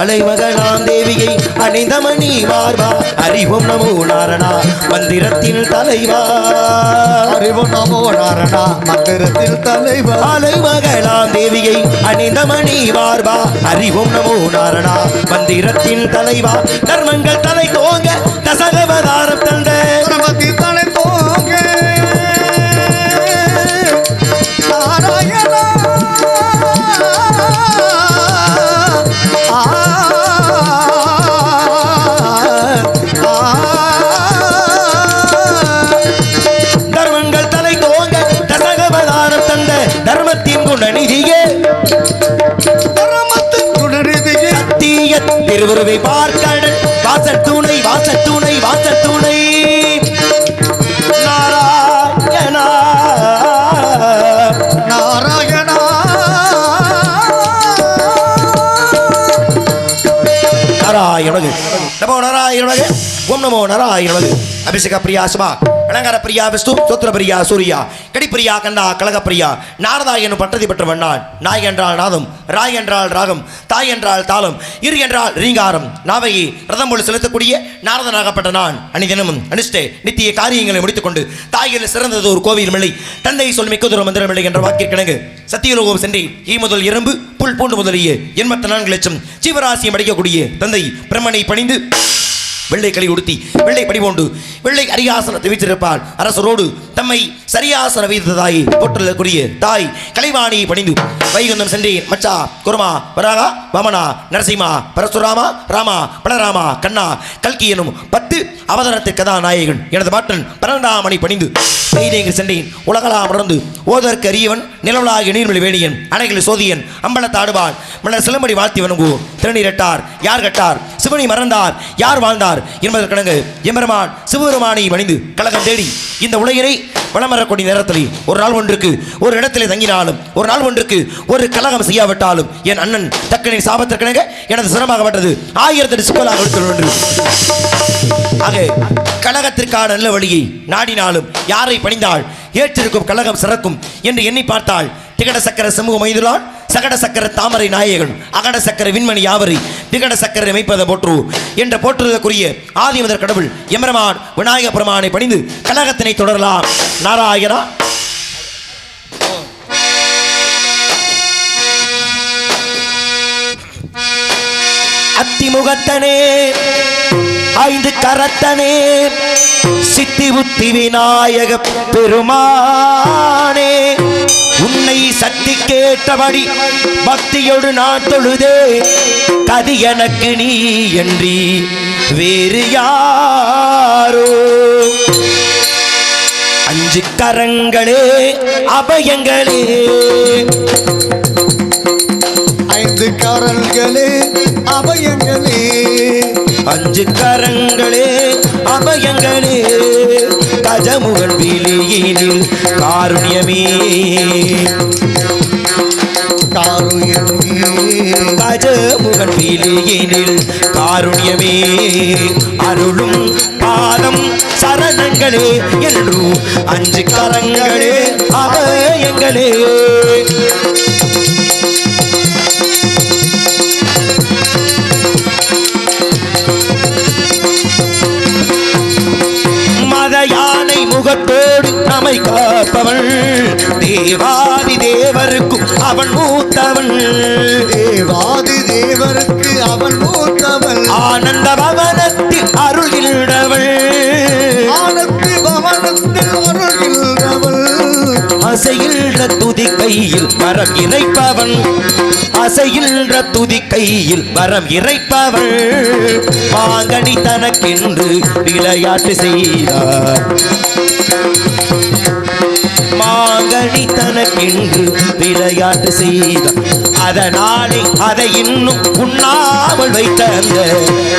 அலைமகனாம் தேவியை அணிந்த மணி மார்பா. அறிவும் நமோ நாரணா மந்திரத்தின் தலைவா. அறிவு நமோ நாரணா மந்திரத்தில் தலைவா. அலைமகளாம் தேவியை அணிந்த மணி மார்பா. அறிவும் நமோ நாரணா மந்திரத்தின் தலைவா. தர்மங்கள் தலை தோங்க தசகவதாரம் தந்த ஒருவை பார்க்கடல் வாசத்துணை வாசத்துணை வாசத்துணை நமோ நாராயணகு ஓம் நமோ நாராயணகு அபிஷேக பிரியா சுபா. அலங்கார பிரியா விஷ்ணு சோத்திர பிரியா சூர்யா. கடிப்பிரியா கண்ணா கழக பிரியா. நாரதா எனும் பட்டதி பெற்றவன் நான். நாய் என்றால் நாதம் ராய் என்றால் ராகம் தாய் என்றால் தாளம் இரு என்றால் ரீங்காரம். நாவையை ரதம் போல் செலுத்தக்கூடிய நாரதனாகப்பட்ட நான். அணிதினமும் அனுஷ்டே நித்திய காரியங்களை முடித்துக்கொண்டு தாயில் சிறந்தது ஒரு கோவில் மில்லை தந்தை சொல் மிக்கதொரு மந்திரமில்லை என்ற வாக்கிற்கிணங்கு. சத்தியலோகம் சென்றி ஈ முதல் எறும்பு புல் பூண்டு முதலிய எண்பத்தி நான்கு லட்சம் ஜீவராசியம் அடிக்கக்கூடிய தந்தை பிரம்மனை பணிந்து வெள்ளை களி உடுத்தி வெள்ளை படிவோண்டு வெள்ளை அரியாசனத்தை வைத்திருப்பார் அரசரோடு தம்மை சரியாசன வைத்ததாய் போற்றலுக்குரிய தாய் கலைவாணியை பணிந்து வைகுந்தம் சென்றேன் மச்சா குருமா வராகா வமனா நரசிம்மா பரசுராமா ராமா பலராமா கண்ணா கல்கி எனும் பத்து அவதாரத்து கதாநாயகன் எனது பாட்டன் பன்னெண்டாம் மணி பணிந்து தைரியங்கள் சென்றேன். உலகலாம் உணர்ந்து ஓதற்கு அரியவன் நிலவலாகிய நீர்மொழி வேணியன் அணைகளில் சோதியன் அம்பலத்தாடுவான் மன்னர் சிலம்படி வாழ்த்தி வணங்கு திருநீரட்டார் யார் கட்டார்? சிவனி மறந்தார் யார் வாழ்ந்தார்? என்பதற்கிணங்கு எம்பெருமான் சிவபெருமானை மணிந்து கழகம் தேடி இந்த உலகினை வளமரக்கூடிய நேரத்தில் ஒரு நாள் ஒன்றுக்கு ஒரு இடத்திலே தங்கினாலும் ஒரு நாள் ஒன்றுக்கு ஒரு கலகம் செய்யாவிட்டாலும் என் அண்ணன் தக்கனின் சாபத்திற்கிணங்க எனது சிரமமாகப்பட்டது. ஆயிரத்தி சிக்கலாக எடுத்துள்ளது ஒன்று ஆக கழகத்திற்கான நல்ல வழியை நாடினாலும் யாரை பணிந்தால்? ஏற்றிருக்கும் கழகம் சிறக்கும் என்று எண்ணி பார்த்தால் திகட சக்கர சமூக மைதுலான் சகட சக்கர தாமரை நாயகன் அகட சக்கர விண்மணி யாவரி திகட சக்கர அமைப்பதை போற்று என்ற போற்றுவதற்குரிய ஆதிமுதர் கடவுள் எமரமான் விநாயக பெருமானை பணிந்து கழகத்தினை தொடரலாம். நாராயணா. அத்திமுகத்தனே. ஐந்து கரத்தனே சித்தி புத்தி விநாயக பெருமானே உன்னை சக்தி கேட்டபடி பக்தியோடு நான் தொழுதே கதி எனக்கு நீ என்றி வேறு யாரோ. அஞ்சு கரங்களே அபயங்களே. ஐந்து கரங்களே அபயங்களே. அஞ்சு கரங்களே அபயங்களே. கஜமுகன் விழியினில் காருண்யமே. கஜமுகன் விழியினில் காருண்யமே. அருளும் பாதம் சரணங்களே என்று அஞ்சு கரங்களே அபயங்களே. முகத்தோடு நம்மை காப்பவன் தேவாதி தேவருக்கும் அவன் மூத்தவன் தேவாதி தேவருக்கு அவன் மூத்தவன் ஆனந்த பவனத்தில் அருள்கின்றவள் ஆனத்தி பவனத்தில் அருள்கின்றவள் அசைகின்ற துதி கையில் வரம் இறைப்பவன் அசைகின்ற துதி கையில் வரம் இறைப்பவள். மாங்கனி தனக்கென்று விளையாட்டு செய்தார். மாங்கனி தனக்கென்று விளையாட்டு செய்தான் அதனாலே அதை இன்னும் உண்ணாமல் வைத்த அந்த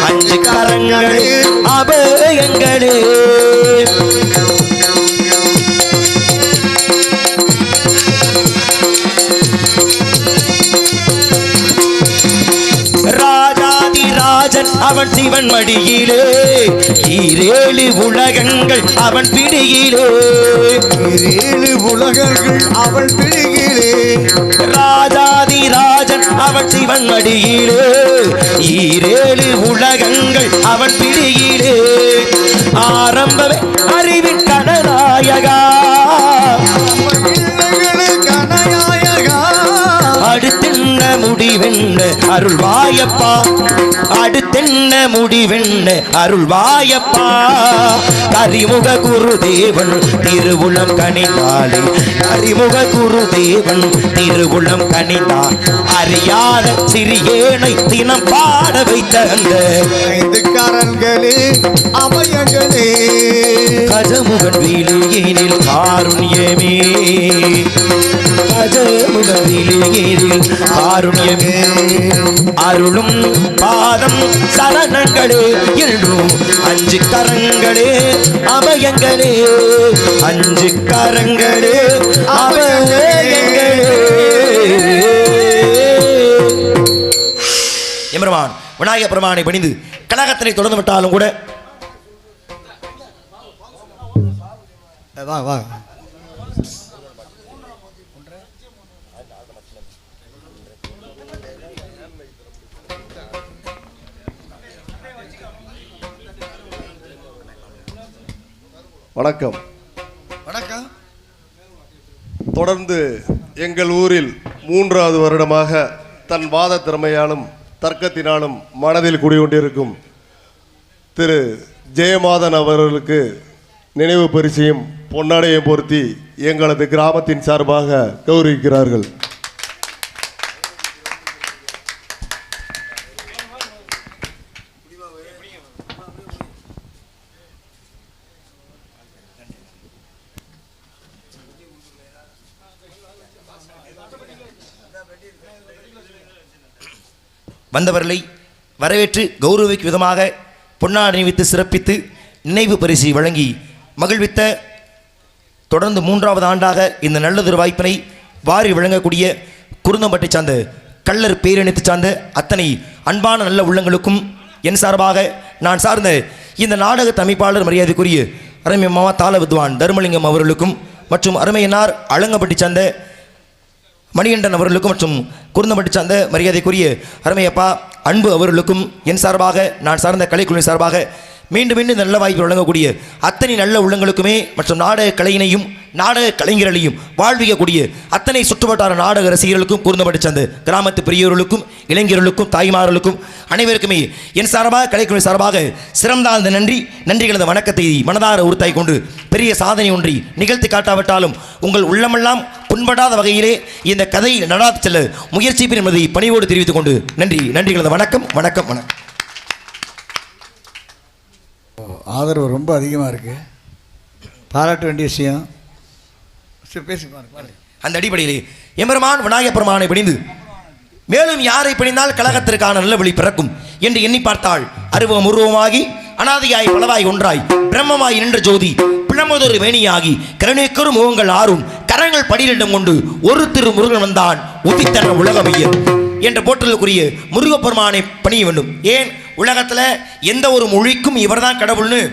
அஞ்சு கரங்களே அபயங்களே. அவன் சிவன் மடியிலே ஈரேழு உலகங்கள் அவன் பிடியிலே. ஏழு உலகங்கள் அவள் பிடிகளே ராஜாதி ராஜன் அவன் சிவன் மடியிலே ஈரேழு உலகங்கள் அவன் பிடியிலே. ஆரம்பமே அறிவின் கடநாயகா முடிவென்ன? அருள்வாயப்பா அடுத்தென்ன முடிவென்ன? அருள்வாயப்பா கரிமுக குருதேவன் திருவுளம் கனிந்தாலே கரிமுக குருதேவன் திருவுளம் கனிந்தார் அறியாத சிறியேனை தினம் பாட வைத்த அந்த ஐந்து கரன்களே அபயங்களே கஜமுகன் வீழியினில் காருண்யமே. கஜமுகன் வீழியினில் காருண்யமே. அருளும் பாதம் சரணங்களே என்றும் அஞ்சு கரங்களே அபயங்களே. அஞ்சு கரங்களே அபயங்களே. எம்பெருமான் விநாயக பெருமானை பணிந்து கழகத்தினை தொடர்ந்து விட்டாலும் கூட வா வா. வணக்கம். வணக்கம். தொடர்ந்து எங்கள் ஊரில் மூன்றாவது வருடமாக தன் வாத திறமையாலும் தர்க்கத்தினாலும் மனதில் குடிகொண்டிருக்கும் திரு ஜெயமாதன் அவர்களுக்கு நினைவு பரிசையும் பொன்னாடையும் பொருத்தி எங்களது கிராமத்தின் சார்பாக கௌரவிக்கிறார்கள். வந்தவர்களை வரவேற்று கௌரவிக்கும் விதமாக பொன்னா அணிவித்து சிறப்பித்து நினைவு பரிசு வழங்கி மகிழ்வித்த தொடர்ந்து மூன்றாவது ஆண்டாக இந்த நல்லதொரு வாய்ப்பினை வாரி வழங்கக்கூடிய குருந்தம்பட்டை சார்ந்த கள்ளர் பேரணித்து சார்ந்த அத்தனை அன்பான நல்ல உள்ளங்களுக்கும் என் சார்பாக நான் சார்ந்த இந்த நாடக அமைப்பாளர் மரியாதைக்குரிய அருமை மாமா தாள வித்வான் தர்மலிங்கம் அவர்களுக்கும் மற்றும் அருமையனார் அலங்கப்பட்டி சார்ந்த மணிகண்டன் அவர்களுக்கும் மற்றும் குருந்தம்பட்டி சார்ந்த மரியாதைக்குரிய அருமையப்பா அன்பு அவர்களுக்கும் என் சார்பாக நான் சார்ந்த கலைக்குழுவின் சார்பாக மீண்டும் மீண்டும் நல்ல வாய்ப்பு வழங்கக்கூடிய அத்தனை நல்ல உள்ளங்களுக்குமே மற்றும் நாடக கலையினையும் நாடக கலைஞர்களையும் வாழ்விக்கக்கூடிய அத்தனை சுற்றுவட்டார நாடக ரசிகர்களுக்கும் குருந்தம்பட்டி சார்ந்த கிராமத்து பெரியவர்களுக்கும் இளைஞர்களுக்கும் தாய்மார்களுக்கும் அனைவருக்குமே என் சார்பாக கலைக்குழு சார்பாக சிறந்தாழ்ந்த நன்றி நன்றிகளது வணக்கத்தை மனதார உறுத்தாய் கொண்டு பெரிய சாதனை ஒன்றி நிகழ்த்தி காட்டாவிட்டாலும் உங்கள் உள்ளமெல்லாம் புண்படாத வகையிலே இந்த கதையை நடாத்து செல்ல முயற்சிப்பேன் என்பதை பணிவோடு தெரிவித்துக் கொண்டு நன்றி. நன்றிகளது வணக்கம் வணக்கம் வணக்கம். ஆதரவு ரொம்ப அதிகமாக இருக்கு. பாராட்ட வேண்டிய விஷயம். சரி பேசி அந்த அடிப்படையிலே எம்பெருமான் விநாயகப் பெருமானை பணிந்து மேலும் யாரை பணிந்தால் கழகத்திற்கான நல்ல வழி பிறக்கும் என்று எண்ணி பார்த்தாள். அருவம் உருவமாகி அனாதியாய் பலவாய் ஒன்றாய் பிரம்மமாய் நின்ற ஜோதி பிளமதொரு வேணியாகி கருணைக்கரு முகங்கள் ஆறும் கரங்கள் படியிடம் கொண்டு ஒரு திரு முருகன் வந்தான் உதித்தன உலகமையன் என்ற போற்றலுக்குரிய முருகப்பெருமானை பணிய வேண்டும். ஏன்? உலகத்துல எந்த ஒரு மொழிக்கும் இவர்தான் கடவுள்னு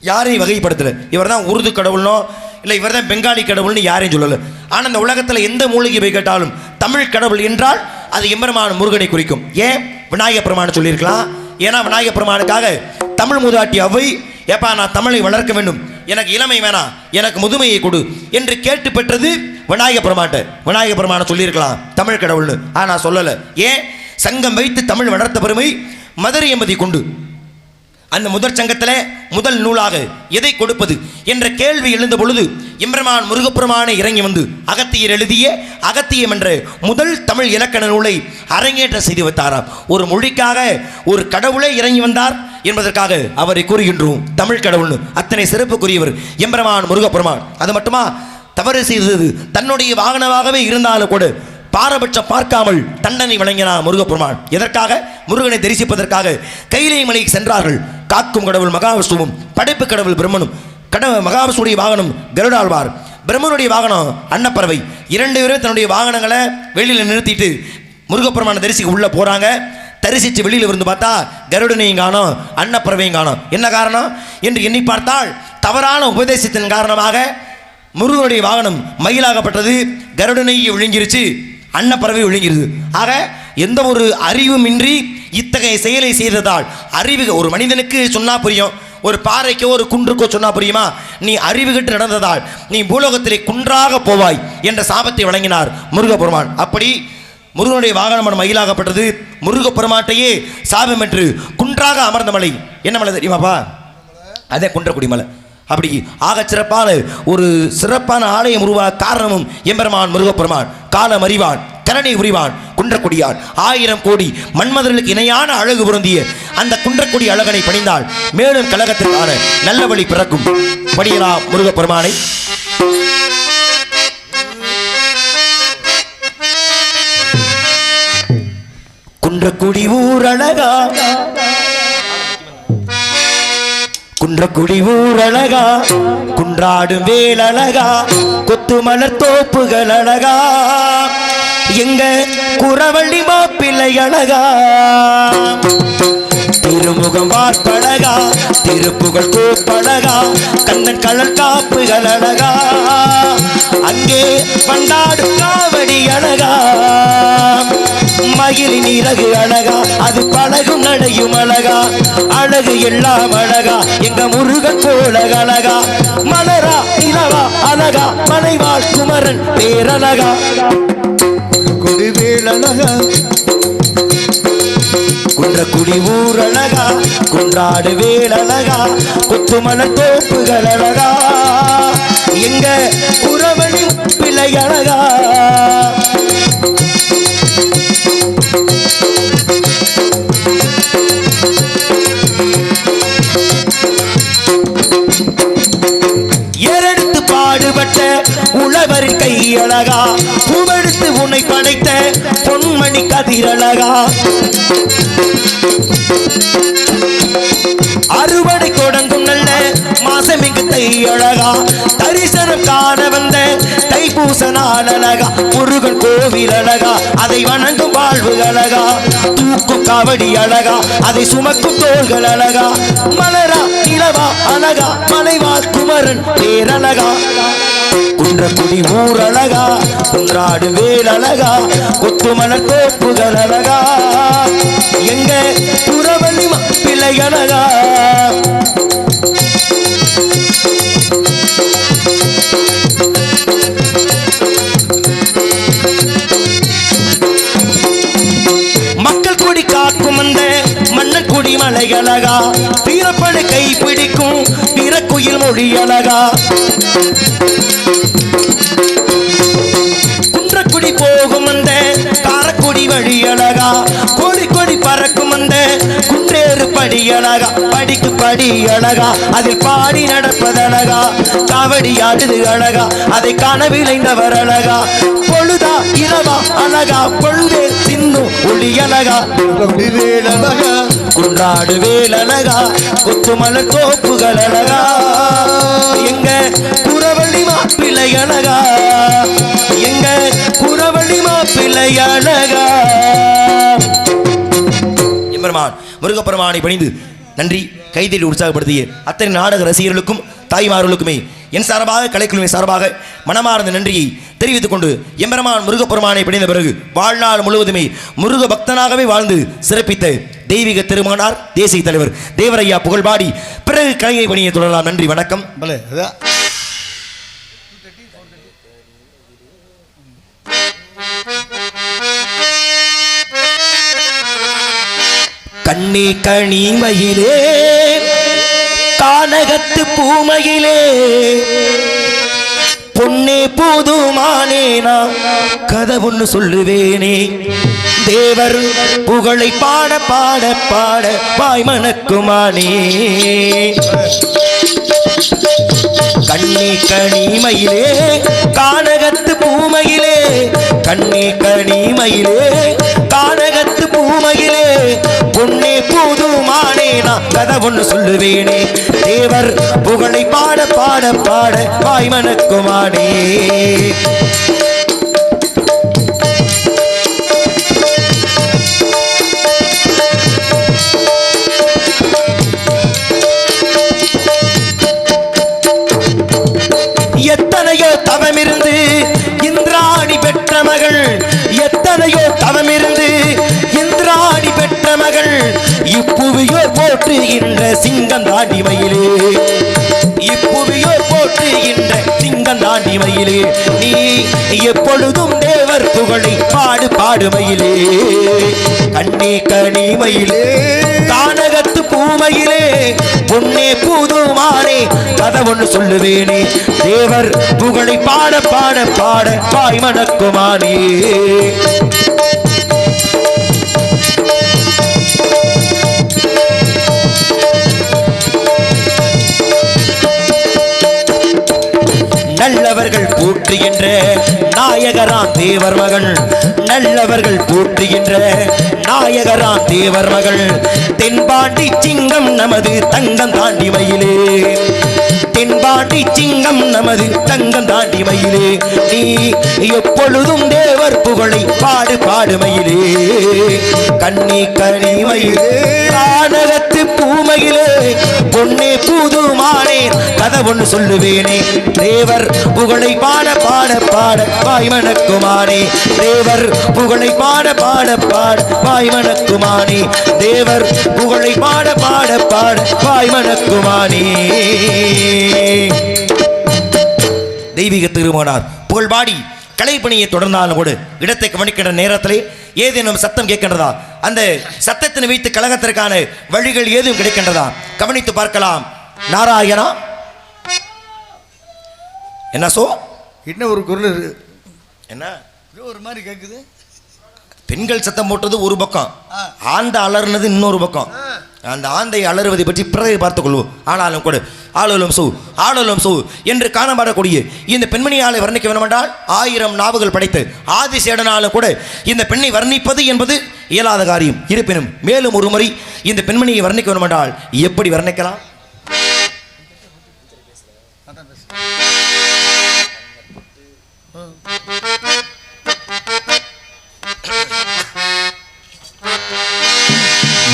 யாரையும் வகைப்படுத்தலை. இவர் தான் உருது கடவுள்னோ இல்லை இவர் தான் பெங்காலி கடவுள்னு யாரையும் சொல்லலை. ஆனால் இந்த உலகத்தில் எந்த மூலிகை போய் கேட்டாலும் தமிழ் கடவுள் என்றால் அது எம்பெருமான முருகனை குறிக்கும். ஏன்? விநாயகப் பெருமானை சொல்லியிருக்கலாம். ஏன்னா விநாயகப் பெருமானுக்காக தமிழ் மூதாட்டி அவை ஏப்பா நான் தமிழை வளர்க்க வேண்டும். எனக்கு இளமை வேணாம் எனக்கு முதுமையை கொடு என்று கேட்டு பெற்றது விநாயக பெருமாட்ட விநாயக பெருமானை சொல்லியிருக்கலாம் தமிழ் கடவுள்னு. ஆனால் நான் சொல்லலை. ஏன் சங்கம் வைத்து தமிழ் வளர்த்த பெருமை மதுரை எம்பதி கொண்டு. அந்த முதற் சங்கத்தில் முதல் நூலாக எதை கொடுப்பது என்ற கேள்வி எழுந்த பொழுது இம்ரமான் முருகப்பெருமானை இறங்கி வந்து அகத்தியர் எழுதிய அகத்தியம் என்ற முதல் தமிழ் இலக்கண நூலை அரங்கேற்ற செய்து வைத்தாராம். ஒரு மொழிக்காக ஒரு கடவுளே இறங்கி வந்தார் என்பதற்காக அவரை கூறுகின்றோம். தமிழ் கடவுள் அத்தனை சிறப்புக்குரியவர். எம்பெருமான் முருகப்பெருமான். அது மட்டுமா? தவறு செய்தது. தன்னுடைய வாகனமாகவே இருந்தாலும் கூட பாரபட்சம் பார்க்காமல் தண்டனை வழங்கினார் முருகப்பெருமான். எதற்காக? முருகனை தரிசிப்பதற்காக. கைலை மலைக்கு சென்றார்கள். காக்கும் கடவுள் மகாவிஷ்ணுவும் படைப்பு கடவுள் பிரம்மனும். கட மகாவிஷ்ணுடைய வாகனம் கருடாழ்வார். பிரம்மனுடைய வாகனம் அன்னப்பறவை. இரண்டு பேரும் தன்னுடைய வாகனங்களை வெளியில் நிறுத்திட்டு முருகப்பெருமான தரிசிக்கு உள்ளே போகிறாங்க தரிசித்து வெளியில் இருந்து பார்த்தா கருடனையும் காணோம் அன்னப்பறவையும் காணோம். என்ன காரணம்? என்று எண்ணி பார்த்தால் தவறான உபதேசத்தின் காரணமாக முருகனுடைய வாகனம் மயிலாகப்பட்டது கருடனை விழுங்கிருச்சு அன்னப்பறவை விழுங்கிருது ஆக எந்த ஒரு அறிவுமின்றி இத்தகைய செயலை செய்ததால் அறிவு ஒரு மனிதனுக்கு சொன்னால் புரியும் ஒரு பாறைக்கோ ஒரு குன்றுக்கோ சொன்னால் புரியுமா? நீ அறிவு கெட்டு நடந்ததால் நீ பூலோகத்திலே குன்றாக போவாய் என்ற சாபத்தை வழங்கினார் முருகபெருமான் அப்படி முருகனுடைய வாகனம் மயிலாகப்பட்டது முருகப்பெருமாட்டையே சாபம் என்று குன்றாக அமர்ந்த மலை. என்ன மலை தெரியுமாப்பா அதே குன்றக்குடி மலை. அப்படி ஆகச் சிறப்பான ஒரு சிறப்பான ஆலயம் உருவா காரணமும் எம்பெருமான் முருகப்பெருமான். காலம் அறிவான் கரணை உரிவான் குன்றக்குடியான். ஆயிரம் கோடி மன்மதர்களுக்கு இணையான அழகு பொருந்திய அந்த குன்றக்குடி அழகனை பணிந்தால் மேலும் கழகத்திற்கான நல்ல வழி பிறக்கும். படியலா முருகப்பெருமானை. குன்றக்குடி ஊரழகா குன்றக்குடி ஊரழகா குன்றாடும் வேலழகா கொத்து மலர் தோப்புகள் அழகா? எங்க குறவள்ளி மாப்பிள்ளை அழகா? திருமுகம் பார்ப்பழகா திருப்புகழ் கூப்பழகா? கண்ணன் கலர் காப்புகள் அழகா? அங்கே பண்டாடும் காவடி அழகா? மயிலின் இறகு அழகா அது பழகும் நடையும் அழகா. அழகு எல்லாம் அழகா எங்க முருகன் போல அழகா. மலரா இளவா அழகா மலைவாழ் குமரன் பேரழகா. கொடிவேல் அழகா. குன்றக்குடி ஊரழகா குன்றாடு வேலழகா கொத்துமலர் தோப்புகள் அழகா. எங்க உறவழி பிள்ளை அழகா. பாடுபட்ட உழவரின் கை அழகா பூவெடுத்து உன்னை படைத்த பொன்மணி கதிரழகா அறுவடை தொடங்கும் நல்ல மாசம் இங்கு தை அழகா. தரிசனம் காண வந்த தைப்பூச நாள் அழகா முருகன் கோவில் அழகா அதை வணங்கும் வாழ்வு அழகா தூக்கும் காவடி அழகா அதை சுமக்கும் தோள்கள் அழகா மலரா நிலவா அழகா மலைவாழ் குமரன் பேரழகா குன்றக்குடி ஊர் அழகா குன்றாடு வேல் அழகா கொத்துமல தோப்புகள் அழகா எங்க புறவழி பிள்ளை அழகா பிறக்குயில் மொழி அழகா. குன்றக்குடி போகும் அந்த காரக்குடி வழி அழகா. கோழி கொடி பறக்கும் அந்த குன்றேறு படி அழகா படிக்கு படி அழகா அதில் பாடி நடப்பதழகா காவடி ஆடுது அழகா அதை காண விளைந்தவர் அழகா. பொழுதா இரவா அழகா பொழுதே சிந்து ஒளி அழகா. கொடிவேல் அழகா குன்றாடு அழகா கொத்துமலர் தோப்புகள் அழகா. எங்க புறவழி மாப்பிள்ளை அழகா. எங்க புறவழி மாப்பிள்ளை அழகா. எம்பெருமான் முருகப்பெருமானை பணிந்து நன்றி கைதில் உற்சாகப்படுத்திய அத்தனை நாடக ரசிகர்களுக்கும் தாய்மார்களுக்குமே என் சார்பாக கலைக்குழுமை சார்பாக மனமார்ந்த நன்றியை தெரிவித்துக் கொண்டு எம்பெருமான் முருகப்பெருமானை பணிந்த பிறகு வாழ்நாள் முழுவதுமே முருக பக்தனாகவே வாழ்ந்து சிறப்பித்த தெய்வீக திருமகனார் தேசிய தலைவர் தேவரையா புகழ்பாடி பிறகு கலையை பணியை தொடரலாம். நன்றி வணக்கம். கண்ணி கனிமயிலே கானகத்து பூமையிலே. பொன்னே போதுமானே நான் கதை ஒன்று சொல்லுவேனே. தேவர் புகழை பாட பாட பாட வாய் மணக்குமானே. கண்ணி கனிமையிலே கானகத்து பூமையிலே. கண்ணி கனிமையிலே கானகத்து பூமையிலே. பொன்னே புதுமானே நான் கதை ஒன்று சொல்லுவேனே. தேவர் புகழை பாட பாட பாட வாய்மனக்குமானே. இப்புவியோ போற்றுகின்ற சிங்கம் தாண்டிமயிலே இப்புவியோ போற்றுகின்ற சிங்கம் தாண்டிமையிலே நீ எப்பொழுதும் தேவர் புகழை பாடு பாடுமையிலே கண்ணே கனிமையிலே தானகத்து பூமையிலே பொன்னே பூதுமானே கதை ஒன்று சொல்லுவேனே. தேவர் புகழை பாட பாட பாட பாய் மணக்குமானே போற்றுகின்ற நாயகராம் தேவர் மகள் நல்லவர்கள் போற்றுகின்ற நாயகராம் தேவர் மகள் தென்பாண்டி சிங்கம் நமது தங்கம் தாண்டி மயிலே. தென்பாண்டி சிங்கம் நமது தங்கம் தாண்டி மயிலே. நீ எப்பொழுதும் தேவர் புகழை பாடு பாடு மயிலே. கண்ணி கனி மயிலே கானகத்து பூமையிலே பொன்னே கதை ஒன்று சொல்லுவேனே. தேவர் புகழை பாட பாட பாட வாய்மணக்குமானே தேவர் புகழை பாட பாட பாட வாய்மணக்குமானே தேவர் புகழை பாட பாட பாட வாய்மணக்குமானே தெய்வீக திருமணார் புகழ்பாடி கலைப்பணியை தொடர்ந்தாலும் கூட இடத்தை கவனிக்கின்ற நேரத்திலே ஏதேனும் சத்தம் கேட்கின்றதா? அந்த சத்தத்தினை வைத்து கழகத்திற்கான வழிகள் ஏதும் கிடைக்கின்றதா? கவனித்து பார்க்கலாம். நாராயணா? என்ன சோ? என்ன ஒரு குரல் என்ன? ஒரு மாதிரி கேட்குது பெண்கள் சத்தம் போட்டது ஒரு பக்கம். ஆந்த அலர்னது இன்னொரு பக்கம். அந்த ஆந்தை அலறுவதை பற்றி பிறகு பார்த்துக் கொள்வோம். ஆனாலும் கூட ஆளுலம் சூ ஆளுலம் சூ என்று காணப்படக்கூடிய இந்த பெண்மணியாலை வர்ணிக்க வேண்டுமென்றால் ஆயிரம் நாவுகள் படைத்து ஆதிசேடனாலும் கூட இந்த பெண்ணை வர்ணிப்பது என்பது இயலாத காரியம். இருப்பினும் மேலும் ஒரு முறை இந்த பெண்மணியை வர்ணிக்க வேண்டுமென்றால் எப்படி வர்ணிக்கலாம்?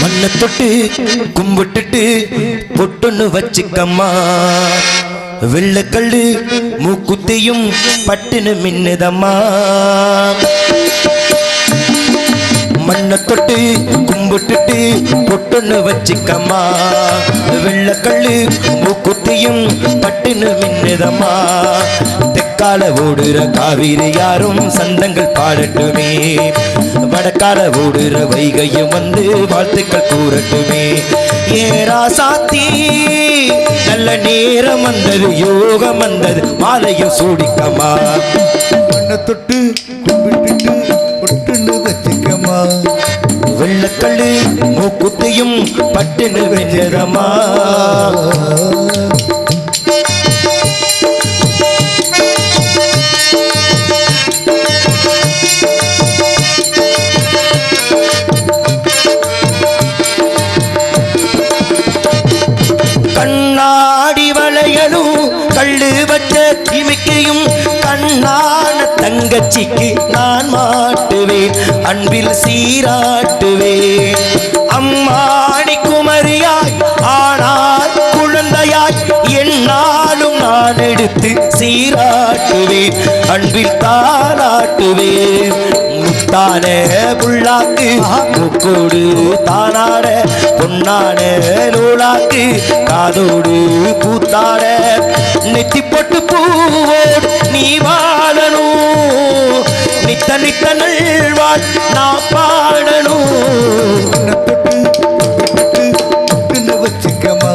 மண்ணை தொட்டு கும்பிட்டுட்டு பொட்டுன்னு வச்சுக்கம்மா. வெள்ளக்கல்லு மூக்குத்தியும் பட்டுன்னு மின்னுதம்மா. மண்ணை தொட்டு கும்பிட்டுட்டு பொட்டுன்னு வச்சுக்கம்மா. வெள்ளக்கல்லு மூக்குத்தியும் பட்டுன்னு மின்னுதம்மா. தெற்கால ஓடுற காவிரி யாரும் சந்தங்கள் பாடட்டுமே. வடக்கால ஓடுற வைகையும் வந்து வாழ்த்துக்கள் கூறட்டுமே. ஏரா சாத்தி நல்ல நேரம் வந்தது யோகம் வந்தது மாலையும் சூடிக்கமா தொட்டு கும்பிட்டுட்டு பொட்டுன்னு வச்சுக்கம்மா. வெள்ளக்கள்ளு மூக்குத்தியும் பட்டுன்னு வெஞ்சதம்மா கண்ணாடி வளையலும் கள்ளு வச்ச திமிக்கையும் கண்ணா தங்கச்சிக்கு நான் மாட்டுவேன் அன்பில் சீராட்டுவேன். அம்மாடி குமரியாய் ஆனால் குழந்தையாய் என்னாலும் நான் எடுத்து சீராட்டுவேன் அன்பில் தாராட்டுவேன் முத்தான புள்ளாக்கு முக்கோடு தானாட பொன்னான நூலாக்கு காதோடு பூத்தாட. நெத்தி பொட்டு பூவோடு நீ வாழணும். தனித்த நல்வாழ் நான் பாடணும். வச்சுக்கமா தொட்டு கும்பிட்டுட்டு பொட்டுன்னு வச்சுக்கம்மா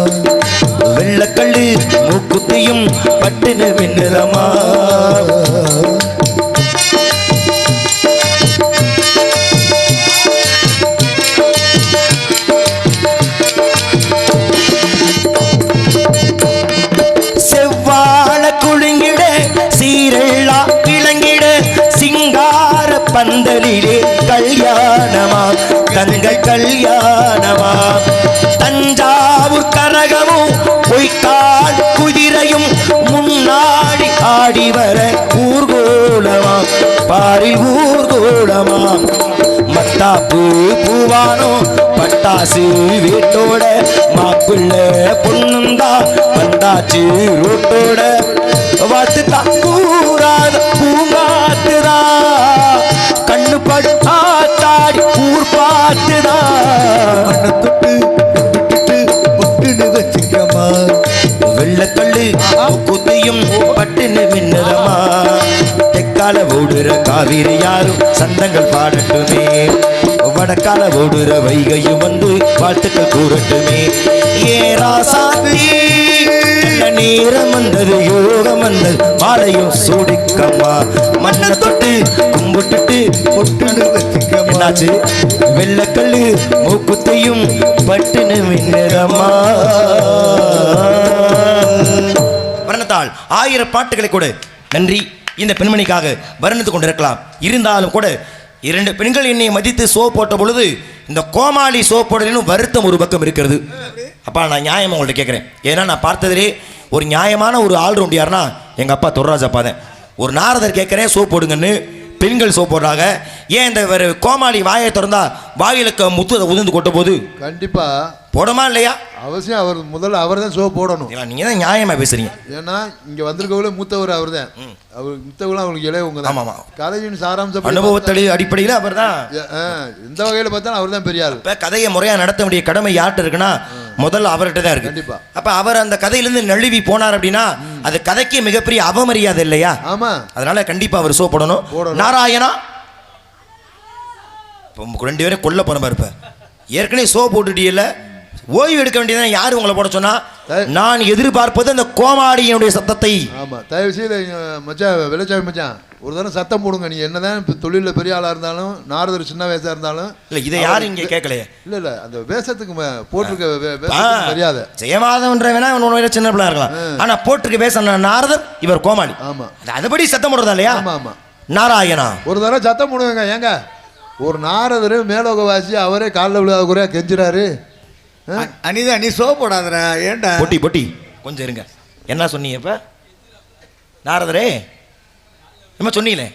வெள்ளக்கல்லு மூக்குத்தியும் பட்டுன்னு மின்னுதமா தங்கை கல்யாணமா? தஞ்சாவூர் கரகமும் பொய்க்கால் குதிரையும் முன்னாடி ஆடி வர ஊர்கோலமா பாரில் ஊர்கோலமா மத்தாப்பு பூவானோ பட்டாசு வீட்டோட மாப்பிள்ள பொண்ணுந்தா வந்தாச்சு ரோட்டோட. வாத்து தூராத பூங்காத்துதா கண்ணு படுத்தா தாடி ஊர் மண்ணை தொட்டு விட்டுட்டு பொட்டுன்னு வச்சுக்கமா வெள்ளக்கல்லு குத்தியும் பட்டுன்னு மின்னதமா தெக்கால ஓடுற காவிரி யாரும் சந்தங்கள் பாடட்டுமே. வடக்கால ஓடுற வைகையும் வந்து வாழ்த்துக்கள் கூறட்டுமே. ஏ ராசாத்தி நேரம் வந்தது யோகம் வந்தது மாலையும் சூடிக்கம்மா. மண்ணை தொட்டு கும்பிட்டுட்டு பொட்டுன்னு என்னாச்சு? வெள்ளக்கல்லு மூக்குத்தையும் பட்டுன்னு மின்னதமா வர்ணத்தால் ஆயிரம் பாட்டுகளை கூட. நன்றி. இந்த பெண்மணிக்காக வர்ணித்து கொண்டிருக்கலாம். இருந்தாலும் கூட இரண்டு பெண்கள் என்னை மதித்து சோ போட்ட பொழுது இந்த கோமாளி சோ போடலினும் வருத்தம் ஒரு பக்கம் இருக்கிறது. அப்பா நான் நியாயமா உங்கள்ட்ட கேட்குறேன். ஏன்னா நான் பார்த்ததிலே ஒரு நியாயமான ஒரு ஆல்ரவுண்ட் யாருன்னா எங்கள் அப்பா தொர்ராஜ் அப்பா தான். ஒரு நாரதர் கேட்குறேன் சோ போடுங்கன்னு. பெண்கள் சோ போடுறாங்க ஏன் இந்த ஒரு கோமாளி வாயை திறந்தா வாயிலுக்கு முத்து உதிர்ந்து கொட்ட போது கண்டிப்பா. போடுமா இல்லையா? அவசியம் அவர் முதல்ல அவர் தான் ஷோ போடணும் நீங்கள் தான் நியாயமாக பேசுறீங்க. ஏன்னா இங்க வந்திருக்கவங்கள மூத்தவர் அவர் தான் அவர் மூத்தவங்களும் அவங்களுக்கு இளையவங்க தான். ஆமா. கதையின் சாராம்சம் அனுபவத்தடி அடிப்படையில் அவர் தான் எந்த வகையில பார்த்தாலும் அவர் தான் பெரிய ஆள் இப்போ கதையை முறையாக நடத்த வேண்டிய கடமை யார்கிட்ட இருக்குன்னா முதல்ல அவர்கிட்ட தான் இருக்கு. அப்போ அவர் அந்த கதையிலேருந்து நழுவி போனார் அப்படின்னா அது கதைக்கு மிகப்பெரிய அவமரியாதை இல்லையா? ஆமா. அதனால கண்டிப்பா அவர் ஷோ போடணும். நாராயணா? ரெண்டு பேரும் கொல்ல போன இருப்ப. ஏற்கனவே ஷோ போட்டுட்டீங்கல்ல ஓய்வு எடுக்க வேண்டியதானே யார் உங்களை போட சொன்னா. நான் எதிர்பார்ப்பது அந்த கோமாளியினுடைய சத்தத்தை. ஆமா தயவு செய்து மச்சான் வெள்ளச்சாமி மச்சான் ஒரு தடவை சத்தம் போடுங்க. நீங்க என்னதான் இப்போ தொழிலில் பெரிய ஆளா இருந்தாலும் நாரதர் சின்ன வயசா இருந்தாலும் இல்ல இதை யாரும் இங்க கேட்கலையே. இல்ல இல்ல அந்த வேஷத்துக்கு போட்டிருக்க மரியாதை. ஜெயமாதவன்ற வேணா இவன் உன்னை விட சின்ன பிள்ளை இருக்கலாம். ஆனா போட்டிருக்க பேச நாரதர் இவர் கோமாளி. ஆமா. அது அதுபடி சத்தம் போடுறதா இல்லையா? ஆமா ஆமா. நாராயணா. ஒரு தடவை சத்தம் போடுவேங்க ஏங்க. ஒரு நாரதர் மேலோகவாசி அவரே காலில் விழுகாத குறையா கெஞ்சுறாரு. அனிதா நீ சோ போடாதடா ஏன்டா? பொட்டி பொட்டி. கொஞ்சம் இருங்க. என்ன சொன்னீங்க இப்ப? நாரதரே என்ன சொன்னீங்களே?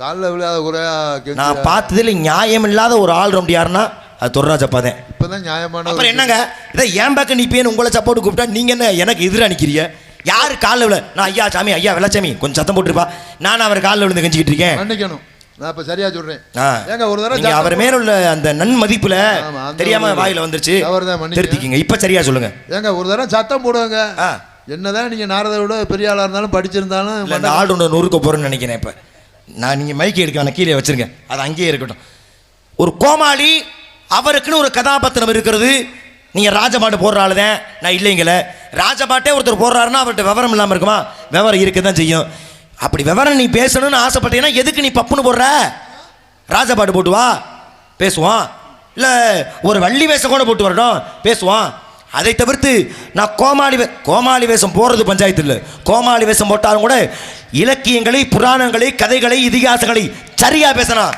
காலில் விழுகாத குறையா நான் பார்த்ததில் நியாயம் இல்லாத ஒரு ஆள் ரவுண்ட் யாருன்னா அது தொர்ராஜப்பா தான் இப்பதான் நியாயமான ஒரு அப்புறம் என்னங்க? இதை ஏன் பக்கம் நிப்பேன்னு உங்களை சப்போர்ட் கூப்பிட்டா நீங்க என்ன எனக்கு எதிராக நிக்கிறீங்க? யாரு காலில் விழ நான் ஐயா சாமி ஐயா வெள்ளச்சாமி கொஞ்சம் சத்தம் போட்டுருப்பா. நான் அவர் காலில் விழுந்து கஞ்சிக்கிட்டு இருக்கேன். நான் இப்ப சரியா சொல்றேன். ஏங்க ஒரு தடவை அவர் மேல உள்ள அந்த நன்மதிப்புல அந்த தெரியாம வாயில வந்துருச்சு. தவறுதான், மன்னிக்க. திருத்திக்கிங்க இப்ப சரியா சொல்லுங்க. ஏங்க ஒரு தடவை சத்தம் போடுவாங்க. என்னதான் நீங்க நாரதரோட பெரிய ஆளா இருந்தாலும் படிச்சிருந்தாலும் இந்த ஆள் ஒன்று நொறுக்க போறேன்னு நினைக்கிறேன் இப்ப. நான் நீங்க மைக்கு எடுக்க கீழே வச்சிருங்க. அது அங்கேயே இருக்கட்டும். ஒரு கோமாளி அவருக்குன்னு ஒரு கதாபாத்திரம் இருக்கிறது. நீங்க ராஜபாட்டு போடுற ஆளு தான். நான் இல்லைங்களே ராஜபாட்டே ஒருத்தர் போடுறாருன்னா அவர்கிட்ட விவரம் இல்லாம இருக்குமா? விவரம் இருக்க தான் செய்யும். அப்படி விவரம் நீ பேசணும்னு ஆசைப்பட்டீங்கன்னா எதுக்கு நீ பப்புன்னு போடுற? ராஜபாட்டு போட்டு வா பேசுவான். இல்லை ஒரு வள்ளி வேஷம் கூட போட்டு வரட்டும். பேசுவான். அதை தவிர்த்து நான் கோமாளி வே கோமாளி வேஷம் போடுறது பஞ்சாயத்து இல்லை. கோமாளி வேஷம் போட்டாலும் கூட இலக்கியங்களை புராணங்களை கதைகளை இதிகாசங்களை சரியாக பேசணும்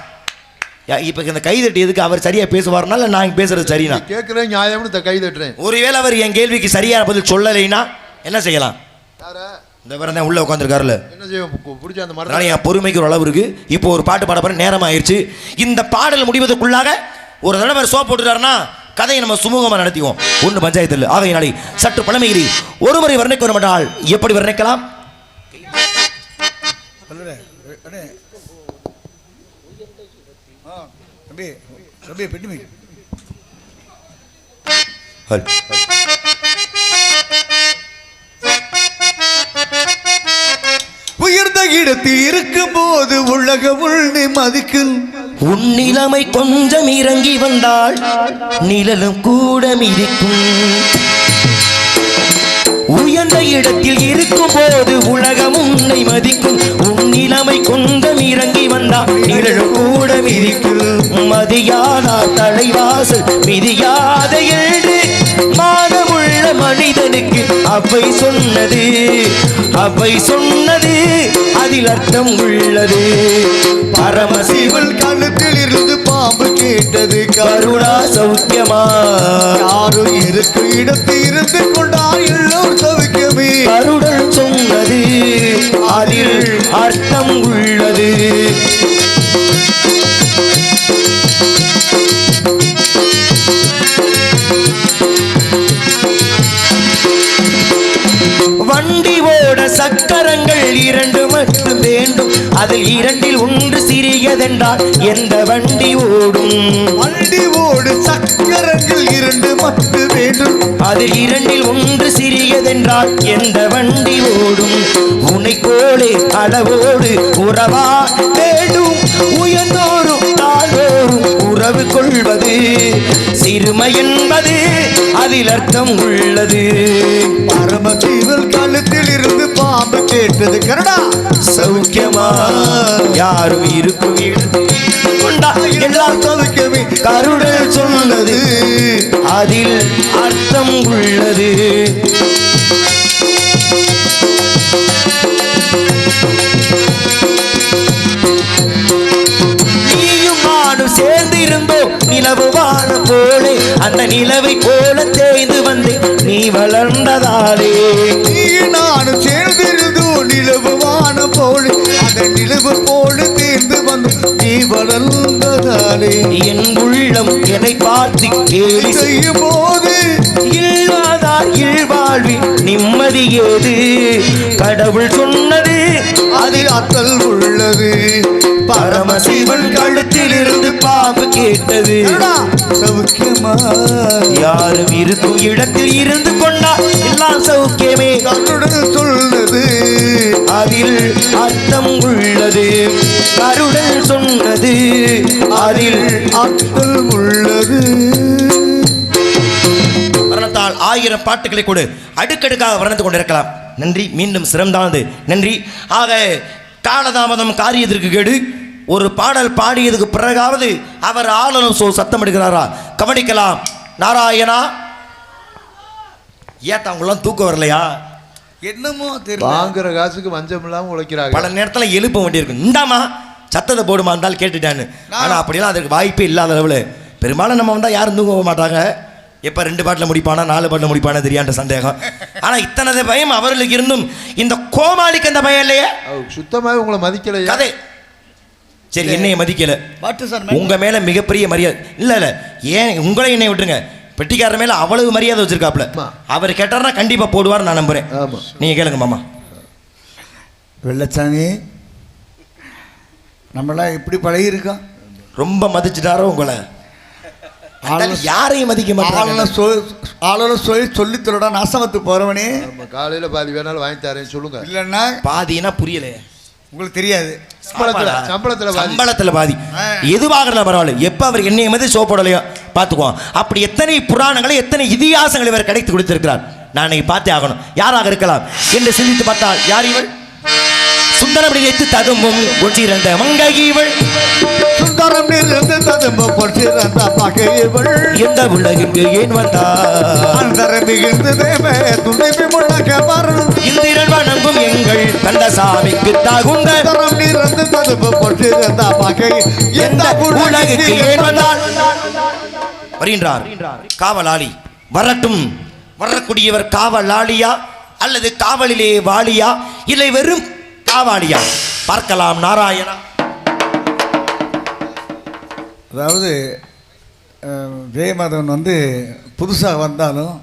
இப்போ இந்த கைதட்டி எதுக்கு அவர் சரியாக பேசுவார்னா இல்லை நான் பேசுறது சரினா? கேட்கிறேன் நியாயம்னு கை தட்டுறேன். ஒருவேளை அவர் என் கேள்விக்கு சரியான பதில் சொல்லலைன்னா என்ன செய்யலாம்? இந்த வரதான் தான் உள்ளே உட்காந்துருக்காருல்ல என்ன செய்வோம் பிடிச்ச அந்த மரத்தை என் பொறுமைக்கு ஒரு அளவு இருக்கு. இப்போ ஒரு பாட்டு பாட போற நேரம் ஆயிடுச்சு இந்த பாடல் முடிவதற்குள்ளாக ஒரு தடவை சோப் போட்டுட்டாருன்னா கதையை நம்ம சுமூகமாக நடத்திவோம் ஒன்று பஞ்சாயத்து இல்லை ஆகையினாலே சற்று பழமைகிறி ஒருமுறை வர்ணிக்க வரமாட்டால் எப்படி வர்ணிக்கலாம்? தம்பி தம்பி மை உயர்ந்த இடத்தில் இருக்கும் போது உலகம் உள்ளே மதிக்கும் உன் நிலைமை கொஞ்சம் இறங்கி வந்தால் நிழலும் கூட மிதிக்கும். உயர்ந்த இடத்தில் இருக்கும் போது உலகம் உன்னை மதிக்கும் உன் நிலைமை கொஞ்சம் இறங்கி வந்தால் நிழலும் கூட மிதிக்கும். மதியாதா தலைவாசல் மிதியாத அவை சொன்னது அவை சொன்னது அதில் அர்த்தம் உள்ளது. பரமசிவன் சிவன் கழுத்தில் இருந்து பாம்பு கேட்டது கருணா சௌக்கியமா? யாரும் இருக்கு இடத்து இருந்து கொண்டார் எல்லோர் சவிக்கமே கருடல் சொன்னது அதில் அர்த்தம் உள்ளது. ஓட சக்கரங்கள் இரண்டு மட்டும் வேண்டும். அதில் இரண்டில் ஒன்று சிறியதென்றால் எந்த வண்டி ஓடும்? வண்டி ஓடு சக்கரங்கள் இரண்டு மட்டு வேண்டும். அதில் இரண்டில் ஒன்று சிறியதென்றால் எந்த வண்டி ஓடும்? உன்னை போலே அளவோடு உறவா வேண்டும். உயர்ந்தோறும் தாழ்வோறும் உறவு கொள்வது. சிறுமை என்பது அதில் அர்த்தம் உள்ளது. பரமசிவன் கழுத்தில் இருந்து பாம்பு கேட்டது கருடா. சௌக்கியமா? யாரும் இருக்கும் எல்லாம் சவிக்கமே கருடல் சொன்னது. அதில் அர்த்தம் உள்ளது. நீயும் நானும் சேர்ந்து இருந்தோம் நிலவு வான போலே அந்த நிலவை போல தேய்ந்து வந்து நீ வளர்ந்ததாலே. நீ நானும் சேர்ந்திருந்தோ நிலவு வான போல. அந்த நிலவு போல தேர்ந்து வந்து நீ வளர்ந்ததாலே. என் உள்ளம் என்னை பார்த்து கேலி செய்யும் போது இல்வாதார் இல்வாழ்வின் நிம்மதி ஏது? கடவுள் சொன்னது அதில் அத்தல் உள்ளது. பரமசிவன் கழுத்தில் இருந்து பாம்பு கேட்டது. சௌக்கியமா? யாரும் இருக்கும் இடத்தில் இருந்து கொண்டா எல்லாம் சௌக்கியமே. தன்னுடன் சொல்லுது அதில் அர்த்தம் உள்ளது. கருடல் சொன்னது. அதில் அத்தல் உள்ளது. வர்ணத்தால் ஆயிரம் பாட்டுகளை கொடு. அடுக்கடுக்காக வர்ணித்து கொண்டிருக்கலாம். நன்றி மீண்டும் சிறந்தானது. நன்றி. ஆக காலதாமதம் காரியத்திற்கு கேடு. ஒரு பாடல் பாடியதுக்கு பிறகாவது அவர் ஆளுநர் சோ சத்தம் எடுக்கிறாரா கவனிக்கலாம். நாராயணா ஏத்தா அவங்களாம் தூக்கம் வரலையா? என்னமோ தெரியல. வாங்குற காசுக்கு வஞ்சம் இல்லாம உழைக்கிறாங்க. பல நேரத்தில் எழுப்ப வேண்டியிருக்கும் இந்தாமா சத்தத்தை போடுமா இருந்தாலும் கேட்டுட்டான்னு. ஆனால் அப்படிலாம் அதற்கு வாய்ப்பே இல்லாத அளவில். பெரும்பாலும் நம்ம வந்தால் யாரும் தூங்க மாட்டாங்க. எப்போ ரெண்டு பாட்டில் முடிப்பானா நாலு பாட்டில் முடிப்பானா தெரியாண்ட சந்தேகம். ஆனால் இத்தனை பயம் அவர்களுக்கு இருந்தும் இந்த கோமாளிக்கு அந்த பயம் இல்லையே? சுத்தமாவே உங்களை மதிக்கலையா? கதை. சரி என்னைய மதிக்கல. வாட்டு சார் உங்க மேல மிகப்பெரிய மரியாதை இல்ல இல்ல. ஏன் உங்களை என்னை விட்டுருங்க? பெட்டிக்காரர் மேல அவ்வளவு மரியாதை வச்சிருக்காப்ல. அவர் கேட்டார்னா கண்டிப்பா போடுவார் நான் நம்புறேன். ஆமா. நீங்க கேளுங்க மாமா. வெள்ளச்சாமி நம்மளாம் இப்படி பழகியிருக்கோம். ரொம்ப மதிச்சுட்டாரோ உங்களை? யாரையும் மதிக்க மாட்டாங்க. ஆளுநர் சொல் ஆளுநர் சொல்லி சொல்லி சொல்லடா நாசமத்து போகிறவனே நம்ம காலையில பாதி வேணாலும் வாங்கி தரேன் சொல்லுங்க. இல்லைன்னா பாதினா புரியல. உங்களுக்கு தெரியாது. சம்பளத்துல. சம்பளத்துல பாதி. சம்பளத்துல பாதி. ஆ. எதுவாகிறத பரவாயில்ல. எப்ப அவர் என்னைய மதி சோப்படலையோ பார்த்துக்குவோம். அப்படி எத்தனை புராணங்களை எத்தனை இதிகாசங்களை இவர் கிடைத்து கொடுத்திருக்கிறார். நான் இன்னைக்கு பார்த்தே ஆகணும். யாராக இருக்கலாம்? என்று சிந்தித்து பார்த்தால் யார் இவள்? சுந்தரபடி வைத்து ததும்பும் ஒன்றிரண்ட மங்கை இவள். பகையவள் உலகிற்கு ஏன் வந்தார் அந்தர தேவ துணிவி முழக்க வரும் இந்திரன் வணங்கும் எங்கள் பகை எந்த உலகிற்கு ஏன் வந்தார் வருகின்றார் காவலாளி. வரட்டும். வரக்கூடியவர் காவலாளியா அல்லது காவலிலே வாலியா? இல்லை வெறும் காவாலியா? பார்க்கலாம் நாராயணா. அதாவது ஜெயமாதவன் வந்து புதுசாக வந்தாலும்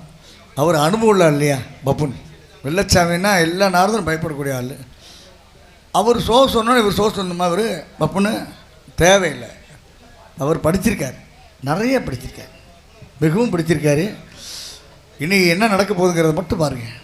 அவர் அனுபவம் இல்லை இல்லையா பப்புன். வெள்ளச்சாமின்னா எல்லா நாரதும் பயப்படக்கூடிய ஆள். அவர் சோ சொன்னோன்னு இவர் சோ சொன்னமா அவர் பப்புன்னு? தேவையில்லை. அவர் படிச்சிருக்கார். நிறைய படிச்சிருக்கார். மிகவும் படிச்சிருக்காரு. இன்றைக்கி என்ன நடக்க போகுதுங்கிறத மட்டும் பாருங்கள்